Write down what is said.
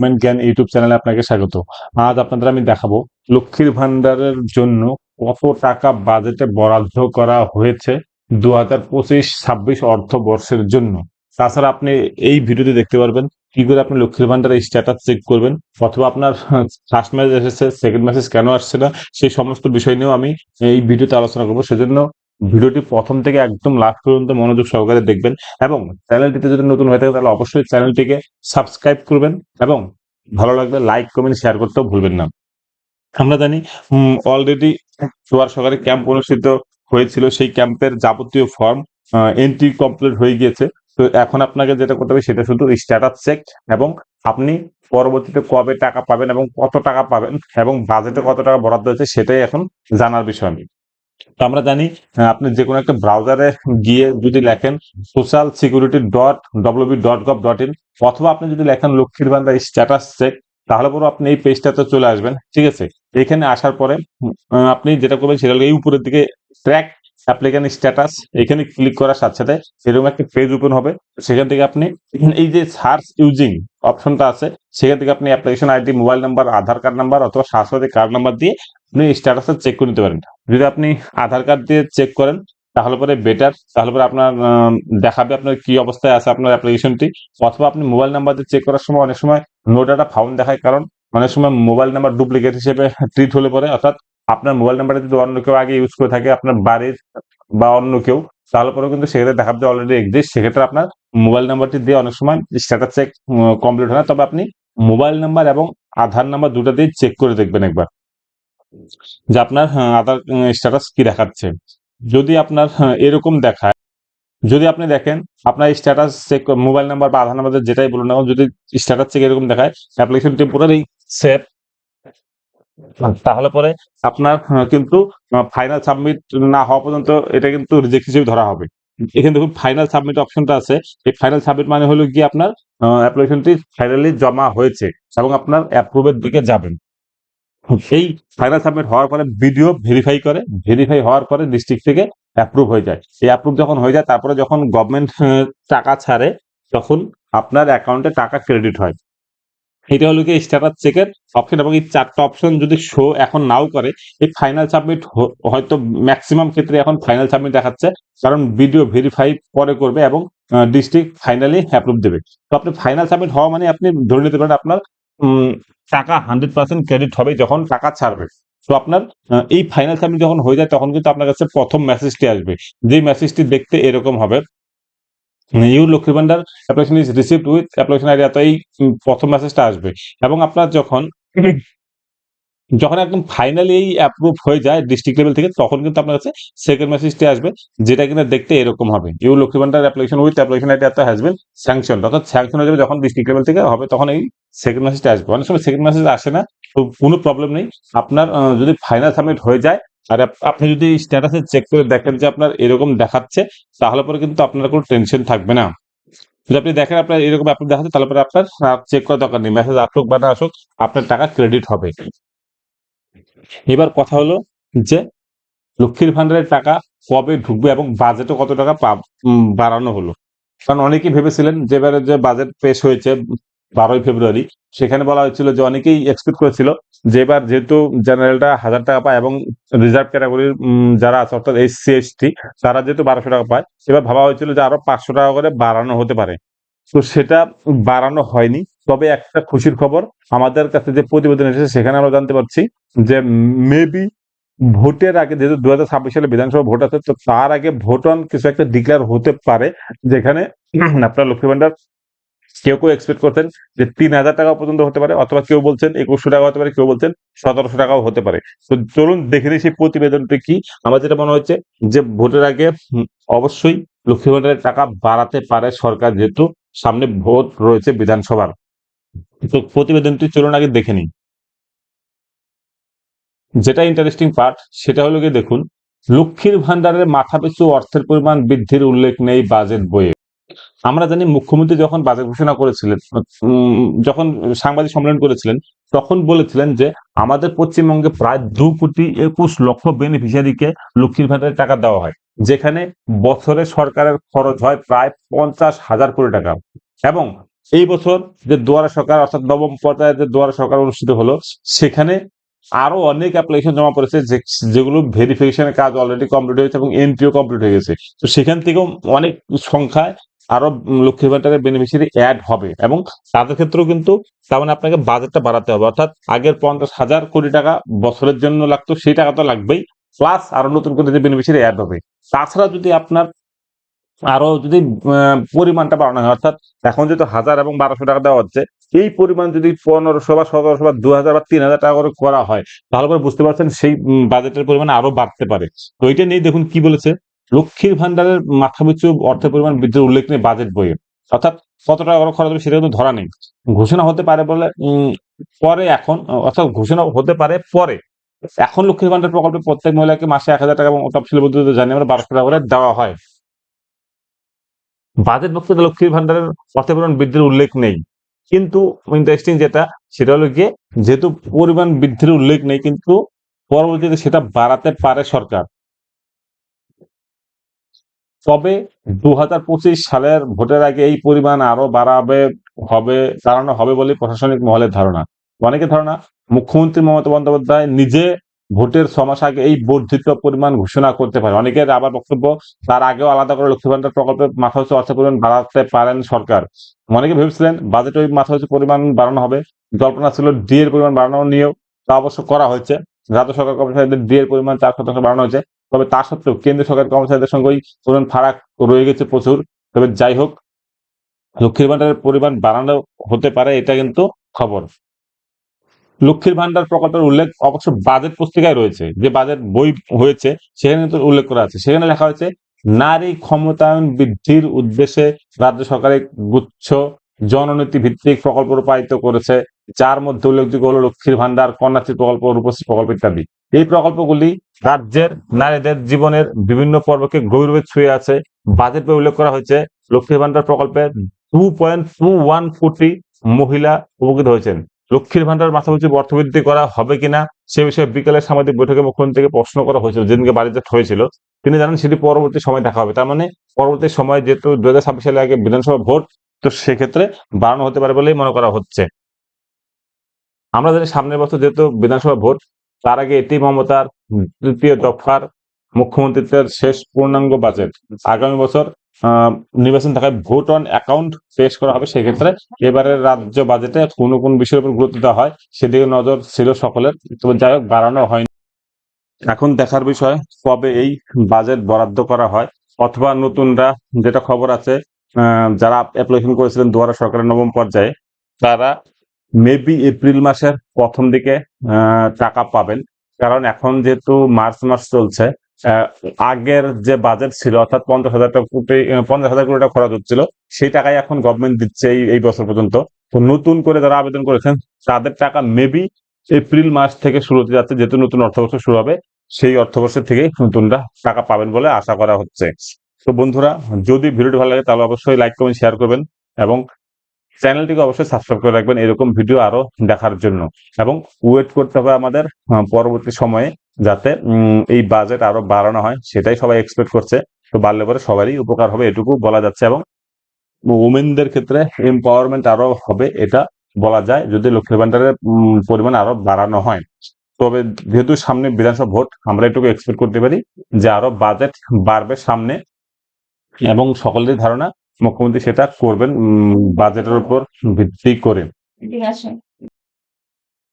Government জ্ঞান YouTube চ্যানেলে আপনাকে স্বাগত। আজ আপনাদের আমি দেখাবো লক্ষ্মীর ভান্ডারের জন্য কত টাকা বাজেটে বরাদ্দ করা হয়েছে দু হাজার পঁচিশ ছাব্বিশ অর্থ বর্ষের জন্য। তাছাড়া আপনি এই ভিডিওতে দেখতে পারবেন কি করে আপনি লক্ষ্মীর ভান্ডারের স্ট্যাটাস চেক করবেন, অথবা আপনার ফার্স্ট মেসেজ এসেছে সেকেন্ড মেসেজ কেন আসছে না, সেই সমস্ত বিষয় নিয়েও আমি এই ভিডিওতে আলোচনা করব। সেজন্য ভিডিওটি প্রথম থেকে একদম লাস্ট পর্যন্ত মনোযোগ সহকারে দেখবেন এবং চ্যানেলটিতে যদি নতুন হয়ে থাকে তাহলে অবশ্যই চ্যানেলটিকে সাবস্ক্রাইব করবেন এবং ভালো লাগলে লাইক কমেন্ট শেয়ার করতেও ভুলবেন না। আমরা জানি অলরেডি চুয়ার সরকারি ক্যাম্প অনুষ্ঠিত হয়েছিল, সেই ক্যাম্পের যাবতীয় ফর্ম এন্ট্রি কমপ্লিট হয়ে গিয়েছে। তো এখন আপনাকে যেটা করতে হবে সেটা শুধু স্ট্যাটাস চেক এবং আপনি পরবর্তীতে কবে টাকা পাবেন এবং কত টাকা পাবেন এবং বাজেটে কত টাকা বরাদ্দ হয়েছে সেটাই এখন জানার বিষয় আমি। তো আমরা জানি আপনি যে কোনো একটা ব্রাউজারে গিয়ে যদি লেখেন social security dot WB dot gov dot in অথবা আপনি যদি লেখেন লক্ষ্মীর ভান্ডার স্ট্যাটাস চেক তাহলে পরে আপনি এই পেজটাতে চলে আসবেন, ঠিক আছে? এখানে আসার পরে আপনি যেটা করবেন সেটা এই উপরের দিকে ট্র্যাক অ্যাপ্লিকেন্ট স্ট্যাটাস এখানে ক্লিক করার সাথে সাথে এরকম একটা পেজ ওপেন হবে, সেখান থেকে আপনি এই যে সার্চ ইউজিং অপশনটা আছে। সেখান থেকে আপনি application ID mobile number Aadhaar card number অথবা স্বাস্থ্যসাথী কার্ড নাম্বার দিয়ে আপনি স্ট্যাটাসটা চেক করে নিতে পারেন। যদি আপনি আধার কার্ড দিয়ে চেক করেন, তাহলে পরে বেটার তাহলে পরে আপনার দেখাবে আপনার কি অবস্থায় আছে আপনার অ্যাপ্লিকেশনটি অথবা আপনি মোবাইল নাম্বার দিয়ে চেক করার সময় অনেক সময় নো ডাটা ফাউন্ড দেখায় কারণ অনেক সময় মোবাইল নাম্বার ডুপ্লিকেট হিসেবে ট্রিট হলে পরে অর্থাৎ আপনার মোবাইল নাম্বারটা যদি অন্য কেউ আগে ইউজ করে থাকে, আপনার বাড়ির বা অন্য কেউ তাহলে পরেও কিন্তু সেক্ষেত্রে দেখা যে অলরেডি এক্সিস্ট সেক্ষেত্রে আপনার মোবাইল নাম্বারটি দিয়ে অনেক সময় স্ট্যাটাস চেক কমপ্লিট হয় না। তবে আপনি মোবাইল নাম্বার এবং আধার নাম্বার দুটো দিয়ে চেক করে দেখবেন একবার যে আপনার আহ, আধার স্ট্যাটাস কি দেখাচ্ছে। যদি আপনার আহ, এরকম দেখায় যদি আপনি দেখেন আপনার স্ট্যাটাস চেক মোবাইল নাম্বার বা আধার নাম্বার যেটাই বলুন না যদি স্ট্যাটাস চেক এরকম দেখায় অ্যাপ্লিকেশন টেম্পোরারি সেভ তাহলে পরে আপনার কিন্তু ফাইনাল সাবমিট না হওয়া পর্যন্ত এটা কিন্তু রিজেক্ট হিসেবে ধরা হবে। এখানে দেখুন ফাইনাল সাবমিট অপশনটা আছে। এই ফাইনাল সাবমিট মানে হলো কি আপনার অ্যাপ্লিকেশনটি ফাইনালি জমা হয়েছে এবং আপনার অ্যাপ্রুভের দিকে যাবেন। সেই ফাইনাল সাবমিট হওয়ার পরে ভিডিও ভেরিফাই করে ভেরিফাই হওয়ার পরে ডিস্ট্রিক্ট থেকে অ্যাপ্রুভ হয়ে যায়। এই অ্যাপ্রুভ যখন হয়ে যায়, তারপরে যখন গভর্নমেন্ট টাকা ছাড়ে, তখন আপনার অ্যাকাউন্টে টাকা ক্রেডিট হয়। এটা হলো কি স্ট্যাটাস চেকের অপশন এবং এই চারটা অপশন যদি শো এখন নাও করে, এই ফাইনাল সাবমিট হয়তো ম্যাক্সিমাম ক্ষেত্রে এখন ফাইনাল সাবমিট দেখাচ্ছে, কারণ ভিডিও ভেরিফাই পরে করবে এবং ডিস্ট্রিক্ট ফাইনালি অ্যাপ্রুভ দেবে। তো আপনি ফাইনাল সাবমিট হওয়া মানে আপনি ধরে নিতে পারেন আপনার টাকা হান্ড্রেড পার্সেন্ট ক্রেডিট হবে যখন টাকা ছাড়বে। তো আপনার এই ফাইনাল সাবমিট যখন হয়ে যায় তখন কিন্তু আপনার কাছে প্রথম মেসেজটি আসবে। যে মেসেজটি দেখতে এরকম হবে। You Lakshmi Bhandar application is received with application ID তো এই প্রথম মেসেজটা আসবে। এবং আপনার যখন যখন একদম ফাইনালি এই অ্যাপ্রুভ হয়ে যায় ডিস্ট্রিক্ট লেভেল থেকে, তখন কিন্তু আপনার কাছে সেকেন্ড মেসেজটি আসবে, যেটা কিনা দেখতে এরকম হবে। You Lakshmi Bhandar application with application ID এত হ্যাজ বিন স্যাংশন অর্থাৎ স্যাংশন হয়ে যাবে যখন ডিস্ট্রিক্ট লেভেল থেকে হবে, তখন এই সেকেন্ড মেসেজটা আসবে। অনেক সময় সেকেন্ড মেসেজ আসে না কোনো প্রবলেম নেই। আপনার যদি ফাইনাল সাবমিট হয়ে যায় আর আপ- আপনি যদি স্ট্যাটাসে চেক করে দেখেন যে আপনার এরকম দেখাচ্ছে, তাহলে পরে কিন্তু আপনার কোনো টেনশন থাকবে না। যদি আপনি দেখেন আপনার এরকম অ্যাপ্রুভ দেখাচ্ছে, তাহলে পরে আপনার চেক করার দরকার নেই। মেসেজ আসুক বা না আসুক, আপনার টাকা ক্রেডিট হবে। এবার কথা হলো যে, লক্ষ্মীর ভান্ডারের টাকা কবে ঢুকবে এবং বাজেটে কত টাকা বাড়ানো হলো? কারণ অনেকেই ভেবেছিলেন যে এবারে যে বাজেট পেশ হয়েছে বারোই ফেব্রুয়ারি। সেখানে বলা হয়েছিল যে অনেকেই এক্সপেক্ট করেছিল যে এবার যেহেতু জেনারেলটা হাজার টাকা পায় এবং রিজার্ভ ক্যাটাগরির যারা আছে, অর্থাৎ এসসি এসটি তারা যেহেতু বারোশো টাকা পায়, এবার ভাবা হয়েছিল যে আরও পাঁচশো টাকা করে বাড়ানো হতে পারে। তো সেটা বাড়ানো হয়নি। তবে একটা খুশির খবর, আমাদের কাছে যে প্রতিবেদন এসেছে, সেখানে আমরা জানতে পারছি যে মেবি ভোটের আগে যেহেতু দু হাজার ছাব্বিশ সালে বিধানসভা ভোট আছে, তো তার আগে ভোট অন কিছু একটা ডিক্লেয়ার হতে পারে, যেখানে আপনার লক্ষ্মী ভান্ডার কেউ কেউ এক্সপেক্ট করছেন যে তিন হাজার টাকা পর্যন্ত হতে পারে, অথবা কেউ বলছেন একুশশো টাকা হতে পারে, কেউ বলছেন সতেরোশো টাকাও হতে পারে। তো চলুন দেখে নিই সেই প্রতিবেদনটি কি। আমার যেটা মনে হচ্ছে যে ভোটের আগে অবশ্যই লক্ষ্মী ভান্ডারের টাকা বাড়াতে পারে সরকার যেহেতু সামনে ভোট রয়েছে বিধানসভার। তো প্রতিবেদনটি চলুন আগে দেখে নিই। যেটা ইন্টারেস্টিং পার্ট সেটা হলো গিয়ে দেখুন, লক্ষ্মীর ভান্ডারের মাথাপিছু অর্থের পরিমাণ বৃদ্ধির উল্লেখ নেই বাজেট বইয়ে। আমরা জানি মুখ্যমন্ত্রী যখন বাজেট ঘোষণা করেছিলেন যখন সাংবাদিক সম্মেলন করেছিলেন, তখন বলেছিলেন যে আমাদের পশ্চিমবঙ্গে প্রায় দু কোটি একুশ লক্ষ বেনিফিশিয়ারিকে লক্ষ্মীর ভান্ডারের টাকা দেওয়া হয়, যেখানে বছরে সরকারের খরচ হয় প্রায় পঞ্চাশ হাজার কোটি টাকা। এবং এই বছর যে দুয়ারে সরকার, অর্থাৎ নবম পর্যায়ে যে দুয়ারে সরকার অনুষ্ঠিত হলো, সেখানে আরও অনেক অ্যাপ্লিকেশন জমা পড়েছে যেগুলো ভেরিফিকেশনের কাজ অলরেডি কমপ্লিট হয়েছে এবং এন্ট্রিও কমপ্লিট হয়ে গেছে। তো সেখান থেকেও অনেক সংখ্যায় আরও লক্ষ্মী ভান্ডারের বেনিফিশিয়ারি অ্যাড হবে। এবং তাদের ক্ষেত্রেও কিন্তু তার মানে আপনাকে বাজেটটা বাড়াতে হবে। অর্থাৎ আগের পঞ্চাশ হাজার কোটি টাকা বছরের জন্য লাগতো, সেই টাকা তো লাগবেই। প্লাস আরও নতুন করে যে বেনিফিশিয়ারি অ্যাড হবে। তাছাড়া যদি আপনার আরও যদি পরিমাণটা বাড়ানো হয়, অর্থাৎ এখন যেহেতু হাজার এবং বারোশো টাকা দেওয়া হচ্ছে, এই পরিমাণ যদি পনেরোশো বা সতেরোশো বা দু হাজার বা তিন হাজার টাকা করে করা হয়, তাহলে বুঝতে পারছেন সেই বাজেটের পরিমাণ আরও বাড়তে পারে। তো এটা নিয়ে দেখুন কি বলেছে। লক্ষ্মীর ভান্ডারের মাথাপিছু অর্থের পরিমাণ বৃদ্ধির উল্লেখ নেই বাজেট বইয়ে। অর্থাৎ কত টাকা করে খরচ হবে সেটা কিন্তু ধরা নেই। ঘোষণা হতে পারে বলে পরে এখন, অর্থাৎ ঘোষণা হতে পারে পরে। এখন লক্ষ্মীর ভান্ডার প্রকল্পে প্রত্যেক মহিলাকে মাসে এক হাজার টাকা এবং তফসিল বুদ্ধিতে জানিয়ে আমরা বারোশো টাকা করে দেওয়া হয়। বাজেট বক্তব্যে লক্ষ্মীর ভান্ডারের অর্থের পরিমাণ বৃদ্ধির উল্লেখ নেই। কিন্তু ইন্টারেস্টিং যেটা, সেটা হলো গিয়ে যেহেতু পরিমাণ বৃদ্ধির উল্লেখ নেই, কিন্তু পরবর্তীতে সেটা বাড়াতে পারে সরকার। তবে দু সালের ভোটের আগে এই পরিমাণ আরও বাড়াবে, হবে বাড়ানো হবে বলে প্রশাসনিক মহলের ধারণা। অনেকের ধারণা, মুখ্যমন্ত্রী মমতা বন্দ্যোপাধ্যায় নিজে ভোটের ছ মাস আগে এই বর্ধিত পরিমাণ ঘোষণা করতে পারে অনেকের আবার বক্তব্য, তার আগেও আলাদা করে লক্ষ্মী ভান্ডার প্রকল্পের মাথা হচ্ছে অর্থ পরিমাণ বাড়াতে পারেন সরকার। অনেকে ভেবেছিলেন বাজেট ওই মাথা হচ্ছে পরিমাণ বাড়ানো হবে। জল্পনা ছিল ডি এর পরিমাণ বাড়ানো নিয়েও তা অবশ্য করা হয়েছে। রাজ্য সরকার কর্মচারীদের ডি এর পরিমাণ চার শতাংশ বাড়ানো হয়েছে। তবে তা সত্ত্বেও কেন্দ্রীয় সরকার কর্মচারীদের সঙ্গে ওই পরিমাণ ফারাক রয়ে গেছে প্রচুর। তবে যাই হোক, লক্ষ্মীর ভান্ডারের পরিমাণ বাড়ানো হতে পারে, এটা কিন্তু খবর। লক্ষ্মীর ভান্ডার প্রকল্পের উল্লেখ অবশ্য বাজেট পুস্তিকায় রয়েছে। যে বাজেট বই হয়েছে, সেখানে কিন্তু উল্লেখ করা আছে। সেখানে লেখা হয়েছে, নারী ক্ষমতায়ন বৃদ্ধির উদ্দেশ্যে রাজ্য সরকারের গুচ্ছ জননীতি ভিত্তিক প্রকল্প রূপায়িত করেছে। যার মধ্যে উল্লেখযোগ্য হলো লক্ষ্মীর ভান্ডার কন্যাশ্রী প্রকল্প, রূপশ্রী প্রকল্প ইত্যাদি। এই প্রকল্পগুলি রাজ্যের নারীদের জীবনের বিভিন্ন পর্বকে গভীরভাবে ছুঁয়ে আছে। বাজেট উল্লেখ করা হয়েছে লক্ষ্মীর ভান্ডার প্রকল্পে টু পয়েন্ট টু ওয়ান কোটি মহিলা উপকৃত হয়েছেন। লক্ষ্মীর ভান্ডার মাথাপিছু অর্থবৃদ্ধি করা হবে কিনা, সে বিষয়ে বিকালের সাংবাদিক বৈঠকে মুখ্যমন্ত্রীকে প্রশ্ন করা হয়েছিল, যেদিনকে বাড়িতে হয়েছিল। তিনি জানান, সেটি পরবর্তী সময় দেখা হবে। তার মানে পরবর্তী সময় যেহেতু দু হাজার ছাব্বিশ সালে আগে বিধানসভা ভোট, তো সেক্ষেত্রে বাড়ানো হতে পারে বলেই মনে করা হচ্ছে। আমরা জানি সামনের বছর যেহেতু বিধানসভা ভোট তার আগে এটি মমতার তৃতীয় দফার মুখ্যমন্ত্রীত্বের শেষ পূর্ণাঙ্গ বাজেট আগামী বছর নির্বাচন থাকায় ভোট অন অ্যাকাউন্ট পেশ করা হবে সেক্ষেত্রে এবারের রাজ্য বাজেটে কোন কোন বিষয়ের উপর গুরুত্ব দেওয়া হয় সেদিকে নজর ছিল সকলের তবে যাই হোক বাড়ানো হয়নি। এখন দেখার বিষয় কবে এই বাজেট বরাদ্দ করা হয় অথবা নতুনরা যেটা খবর আছে আহ, যারা অ্যাপ্লিকেশন করেছিলেন দুয়ারা সরকারের নবম পর্যায়ে তারা মেবি এপ্রিল মাসের প্রথম দিকে টাকা পাবেন। কারণ এখন যেহেতু মার্চ মাস চলছে আগের যে বাজেট ছিল, অর্থাৎ পঞ্চাশ হাজার কোটি পঞ্চাশ হাজার কোটি টাকা খরচ হচ্ছিল, সেই টাকাই এখন গভর্নমেন্ট দিচ্ছে এই এই বছর পর্যন্ত। তো নতুন করে যারা আবেদন করেছেন, তাদের টাকা মেবি এপ্রিল মাস থেকে শুরু হতে যাচ্ছে, যেহেতু নতুন অর্থবর্ষ শুরু হবে, সেই অর্থবর্ষের থেকেই নতুনরা টাকা পাবেন বলে আশা করা হচ্ছে। তো বন্ধুরা, যদি ভিডিওটি ভালো লাগে, তাহলে অবশ্যই লাইক কমেন্ট শেয়ার করবেন এবং চ্যানেলটিকে অবশ্যই সাবস্ক্রাইব করে রাখবেন। এরকম ভিডিও আরও দেখার জন্য। এবং ওয়েট করতে হবে আমাদের পরবর্তী সময়ে যাতে এই বাজেট আরও বাড়ানো হয়, সেটাই সবাই এক্সপেক্ট করছে। তো বাড়লে পরে সবারই উপকার হবে, এটুকু বলা যাচ্ছে। এবং উমেনদের ক্ষেত্রে এম্পাওয়ারমেন্ট আরও হবে, এটা বলা যায়। যদি লক্ষ্মী ভান্ডারের পরিমাণ আরও বাড়ানো হয়। তবে যেহেতু সামনে বিধানসভা ভোট, আমরা এটুকু এক্সপেক্ট করতে পারি যে আরও বাজেট বাড়বে সামনে। এবং সকলের ধারণা মুখ্যমন্ত্রী সেটা করবেন বাজেটের উপর ভিত্তি করে।